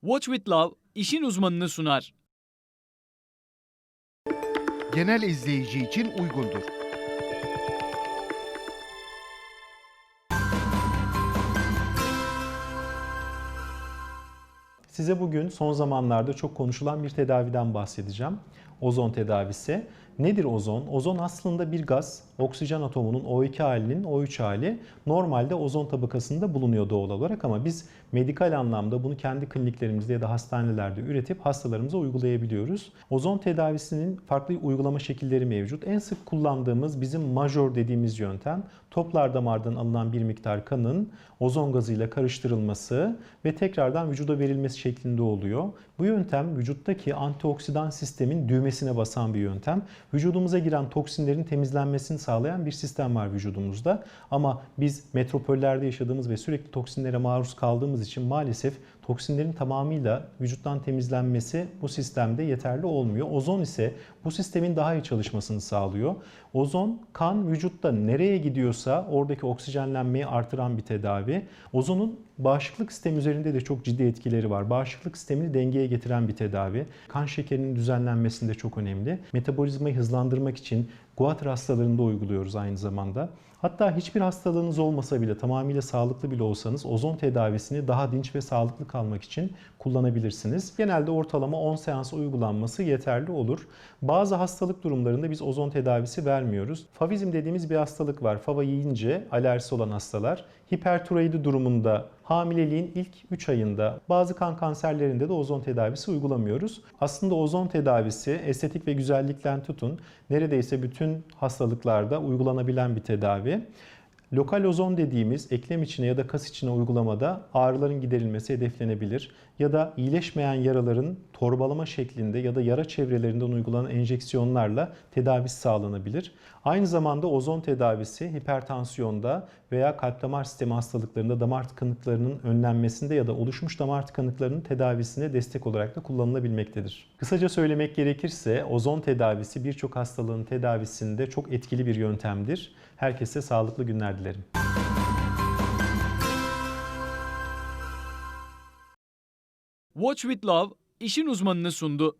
Watch with Love işin uzmanını sunar. genel izleyici için uygundur. Size bugün son zamanlarda çok konuşulan bir tedaviden bahsedeceğim. Ozon tedavisi. Nedir ozon? Ozon aslında bir gaz. Oksijen atomunun O2 halinin O3 hali. Normalde ozon tabakasında bulunuyor doğal olarak ama biz medikal anlamda bunu kendi kliniklerimizde ya da hastanelerde üretip hastalarımıza uygulayabiliyoruz. Ozon tedavisinin farklı uygulama şekilleri mevcut. En sık kullandığımız bizim major dediğimiz yöntem toplar damardan alınan bir miktar kanın ozon gazıyla karıştırılması ve tekrardan vücuda verilmesi şeklinde oluyor. Bu yöntem vücuttaki antioksidan sistemin düğmesine basan bir yöntem. Vücudumuza giren toksinlerin temizlenmesini sağlayan bir sistem var vücudumuzda. Ama biz metropollerde yaşadığımız ve sürekli toksinlere maruz kaldığımız için maalesef toksinlerin tamamıyla vücuttan temizlenmesi bu sistemde yeterli olmuyor. Ozon ise bu sistemin daha iyi çalışmasını sağlıyor. Ozon kan vücutta nereye gidiyorsa oradaki oksijenlenmeyi artıran bir tedavi. Ozonun bağışıklık sistemi üzerinde de çok ciddi etkileri var. Bağışıklık sistemini dengeye getiren bir tedavi. Kan şekerinin düzenlenmesinde çok önemli. Metabolizmayı hızlandırmak için guatr hastalarında uyguluyoruz aynı zamanda. Hatta hiçbir hastalığınız olmasa bile tamamıyla sağlıklı bile olsanız ozon tedavisini daha dinç ve sağlıklı kalmak için kullanabilirsiniz. Genelde ortalama 10 seans uygulanması yeterli olur. Bazı hastalık durumlarında biz ozon tedavisi vermiyoruz. Favizm dediğimiz bir hastalık var. Fava yiyince alerjisi olan hastalar. Hipertiroidi durumunda hamileliğin ilk 3 ayında bazı kan kanserlerinde de ozon tedavisi uygulamıyoruz. Aslında ozon tedavisi estetik ve güzellikten tutun neredeyse bütün hastalıklarda uygulanabilen bir tedavi. Lokal ozon dediğimiz eklem içine ya da kas içine uygulamada ağrıların giderilmesi hedeflenebilir. Ya da iyileşmeyen yaraların torbalama şeklinde ya da yara çevrelerinden uygulanan enjeksiyonlarla tedavisi sağlanabilir. Aynı zamanda ozon tedavisi hipertansiyonda veya kalp damar sistemi hastalıklarında damar tıkanıklarının önlenmesinde ya da oluşmuş damar tıkanıklarının tedavisine destek olarak da kullanılabilmektedir. Kısaca söylemek gerekirse ozon tedavisi birçok hastalığın tedavisinde çok etkili bir yöntemdir. Herkese sağlıklı dilerim. Watch with Love işin uzmanını sundu.